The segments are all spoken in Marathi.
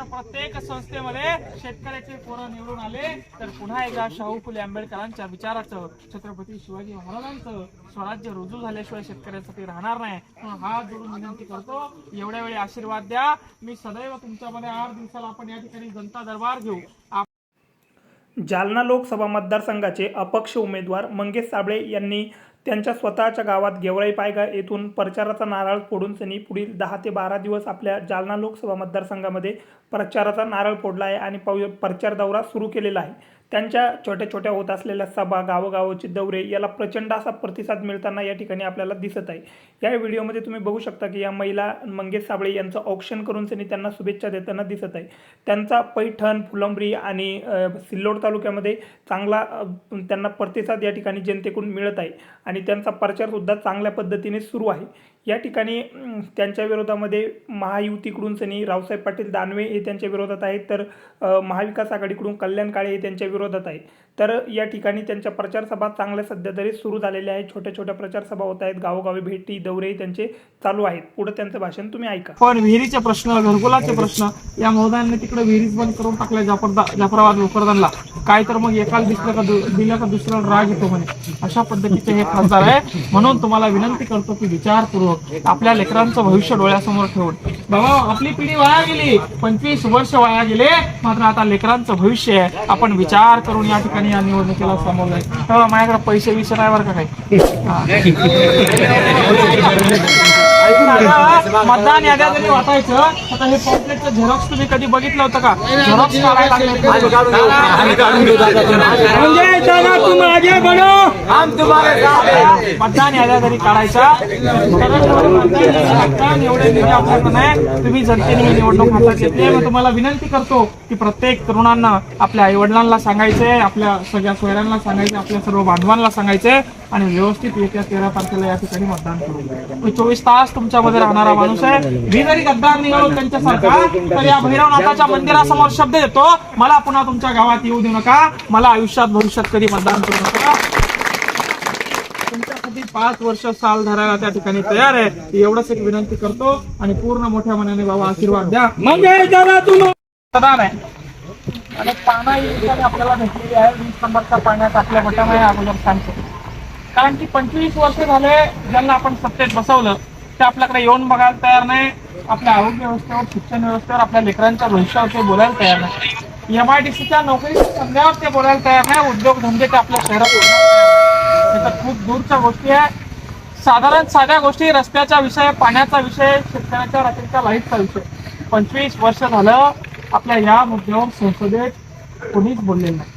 जर प्रत्येक संस्थेमध्ये शेतकऱ्याचे पोरं निवडून आले. तर पुन्हा एकदा शाहू फुले आंबेडकरांच्या विचाराचं छत्रपती शिवाजी महाराजांचं स्वराज्य रुजू झाल्याशिवाय शेतकऱ्यांसाठी राहणार नाही. म्हणून हात जोडून विनंती करतो. एवढ्या वेळी आशीर्वाद द्या. मी सदैव तुमच्यामध्ये आठ दिवसाला आपण या ठिकाणी जनता दरबार घेऊ. जालना लोकसभा मतदारसंघाचे अपक्ष उमेदवार मंगेश साबळे यांनी त्यांच्या स्वतःच्या गावात गेवराई पायगा येथून प्रचाराचा नारळ फोडून त्यांनी पुढील दहा ते बारा दिवस आपल्या जालना लोकसभा मतदारसंघामध्ये प्रचाराचा नारळ फोडला आहे आणि पव प्रचार दौरा सुरू केलेला आहे. त्यांच्या छोट्या छोट्या होत असलेल्या सभा गावोगावचे दौरे याला प्रचंड असा प्रतिसाद मिळताना या ठिकाणी आपल्याला दिसत आहे. या व्हिडिओमध्ये तुम्ही बघू शकता की या महिला मंगेश साबळे यांचं ऑप्शन करून त्यांनी त्यांना शुभेच्छा देताना दिसत आहे. त्यांचा पैठण फुलंब्री आणि सिल्लोड तालुक्यामध्ये चांगला त्यांना प्रतिसाद या ठिकाणी जनतेकडून मिळत आहे. आणि त्यांचा प्रचारसुद्धा चांगल्या पद्धतीने सुरू आहे. या ठिकाणी त्यांच्या विरोधामध्ये महायुतीकडून सनी रावसाहेब पाटील दानवे हे त्यांच्या विरोधात आहेत तर महाविकास आघाडीकडून कल्याण काळे हे त्यांच्या विरोधात आहे तर या ठिकाणी त्यांच्या प्रचारसभा चांगल्या सध्या तरी सुरू झालेल्या आहेत. छोट्या छोट्या प्रचारसभा होत आहेत. गावोगावी भेटी दौरे त्यांचे चालू आहेत. पुढे त्यांचं भाषण तुम्ही ऐका. पण विहिरीचे प्रश्न घरकुलाचे प्रश्न या महोदयांनी तिकडे विहिरीच बंद करून टाकल्या जाफरदा जाफराबाद भोकरदनला काय तर मग एकाला दिसलं का दिल्या का दुसऱ्याला राग येतो म्हणे. अशा पद्धतीचे हे खासदार आहे. म्हणून तुम्हाला विनंती करतो की विचारपूर्वक आपल्या लेकरांचं भविष्य डोळ्यासमोर ठेवून. बाबा आपली पिढी वाया गेली. पंचवीस वर्ष वाया गेले. मात्र आता लेकरांचं भविष्य आहे. आपण विचार करून या ठिकाणी या निवडणुकीला समोर जाईल तेव्हा माझ्याकडे पैसे विषय नाही बरं का काही? मतदान याद्या जरी वाटायचं आता हे पॉम्पलेटचं झेरॉक्स तुम्ही कधी बघितलं होतं का? झेरॉक्स काढायला लागले. मतदान याद्या तरी काढायच्या तर मतदान एवढे निधी आपल्याकडे नाही तुम्ही जनतेने ही निवडणूक हातात घेतली मी तुम्हाला विनंती करतो की प्रत्येक तरुणांना आपल्या आई वडिलांना सांगायचंय आपल्या सगळ्या सोयऱ्यांना सांगायचे आपल्या सर्व बांधवांना सांगायचंय आणि व्यवस्थित येत्या तेरा तारखेला या ठिकाणी मतदान करू. मी चोवीस तास तुमच्यामध्ये राहणारा माणूस आहे. मी जरी गद्दार निघालो त्यांच्यासारखा तर या भैरवनाथाच्या मंदिरासमोर शब्द देतो मला पुन्हा तुमच्या गावात येऊ देऊ नका. मला आयुष्यात भविष्यात कधी मतदान करू नका. तुमच्यासाठी पाच वर्ष साल धरायला त्या ठिकाणी तयार आहे. एवढंच एक विनंती करतो आणि पूर्ण मोठ्या मनाने बाबा आशीर्वाद द्या. मतदान आहे आणि पाना ही आपल्याला भेटलेली आहे. वीस नंबरच्या पाण्यात आपल्या अगोदर सांगतो. कारण की पंचवीस वर्ष झाले ज्यांना आपण सत्तेत बसवलं ते आपल्याकडे येऊन बघायला तयार नाही. आपल्या आरोग्य व्यवस्थेवर शिक्षण व्यवस्थेवर आपल्या लेकरांच्या भविष्यावर ते बोलायला तयार नाही. एम आय डी सीच्या नोकरीच्या संध्यावर ते बोलायला तयार नाही. उद्योगधंदे ते आपल्या शहरात. हे तर खूप दूरच्या गोष्टी आहे. साधारण साध्या गोष्टी रस्त्याचा विषय पाण्याचा विषय शेतकऱ्याच्या रात्रीच्या लाईटचा विषय. पंचवीस वर्ष झालं आपल्या या मुद्द्यावर संसदेत कोणीच बोललेलं नाही.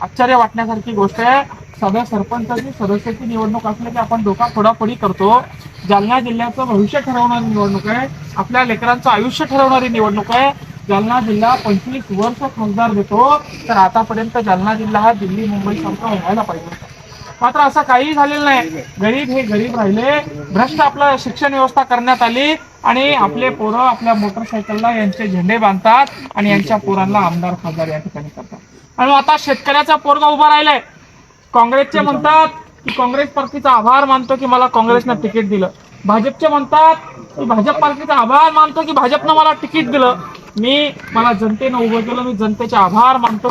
आश्चर्य वाटण्यासारखी गोष्ट आहे. सगळ्या सरपंचाची सदस्याची निवडणूक असली की आपण डोका फोडाफोडी करतो. जालना जिल्ह्याचं भविष्य ठरवणारी निवडणूक आहे. आपल्या लेकरांचं आयुष्य ठरवणारी निवडणूक आहे. जालना जिल्हा पंचवीस वर्ष खासदार देतो. तर आतापर्यंत जालना जिल्हा हा दिल्ली मुंबई सारखा व्हायला पाहिजे होता. मात्र असं काही झालेलं नाही. गरीब हे गरीब राहिले. भ्रष्ट आपलं शिक्षण व्यवस्था करण्यात आली आणि आपले पोरं आपल्या मोटरसायकलला यांचे झेंडे बांधतात आणि यांच्या पोरांना आमदार खासदार या ठिकाणी करतात. आणि आता शेतकऱ्याचा पोरगा उभा राहिलाय. काँग्रेसचे म्हणतात की काँग्रेस पार्टीचा आभार मानतो की मला काँग्रेसनं तिकीट दिलं. भाजपचे म्हणतात की भाजप पार्टीचा आभार मानतो की भाजपनं मला तिकीट दिलं. मी मला जनतेनं उभं केलं. मी जनतेचे आभार मानतो.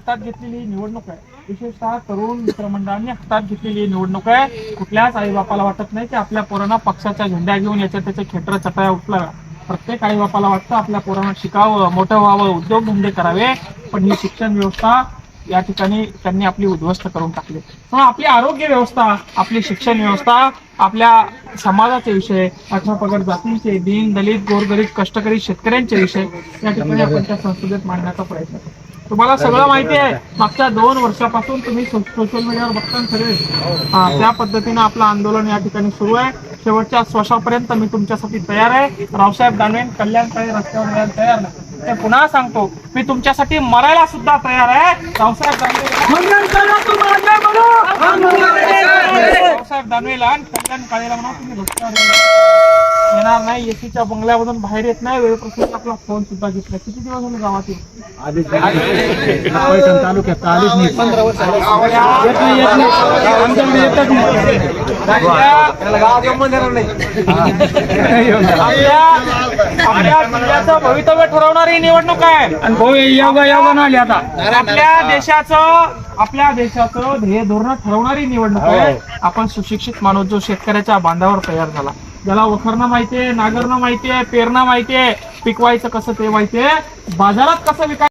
हातात घेतलेली ही निवडणूक आहे. विशेषतः तरुण मित्रमंडळांनी हातात घेतलेली ही निवडणूक आहे. कुठल्याच आईबापाला वाटत नाही की आपल्या पोरांना पक्षाच्या झेंड्या घेऊन याच्या त्याच्या खेटर चटाया उठला प्रत्येक आईबापाला वाटतं आपल्या पोरांना शिकावं मोठं व्हावं उद्योगधंदे करावे. पण ही शिक्षण व्यवस्था या ठिकाणी त्यांनी आपली उद्ध्वस्त करून टाकली. म्हणून आपली आरोग्य व्यवस्था आपली शिक्षण व्यवस्था आपल्या समाजाचे विषय अठरा पगड जातींचे दीन दलित गोरगरीब कष्टकरी शेतकऱ्यांचे विषय या ठिकाणी आपण त्या संसदेत मांडण्याचा प्रयत्न करतो. तुम्हाला सगळं माहिती आहे. मागच्या दोन वर्षापासून तुम्ही सो- सोशल मीडियावर बघता सगळे. हा, त्या पद्धतीनं आपलं आंदोलन या ठिकाणी सुरू आहे. शेवटच्या श्वासापर्यंत मी तुमच्यासाठी तयार आहे. रावसाहेब दानवे कल्याण काही रस्त्यावर यायला तयार नाही. ते पुन्हा सांगतो मी तुमच्यासाठी मरायला सुद्धा तयार आहे. रावसाहेब दानवे रावसाहेब दानवेला आणि कल्याण काळेला म्हणा तुम्ही रस्त्यावर येणार. नाही एसीच्या बंगल्यामधून बाहेर येत नाही वेळप्रसंगी आपला फोन सुद्धा घेत नाही. किती दिवस झाले गावात येऊन? पैठण तालुक्यात आलीच नाही. पंधरा वर्ष आपल्या आपल्या जिल्ह्याचं भवितव्य ठरवणारी निवडणूक आहे. आणि भाऊ योगा योगा नाही आता. आपल्या देशाचं आपल्या देशाचं ध्येय धोरण ठरवणारी निवडणूक आहे. आपण सुशिक्षित माणूस जो शेतकऱ्याच्या बांधावर तयार झाला. ज्याला वखरणं माहितीये नागरणं माहितीये पेरणं माहितीये पिकवायचं कसं ते माहितीये बाजारात कसं विकायचं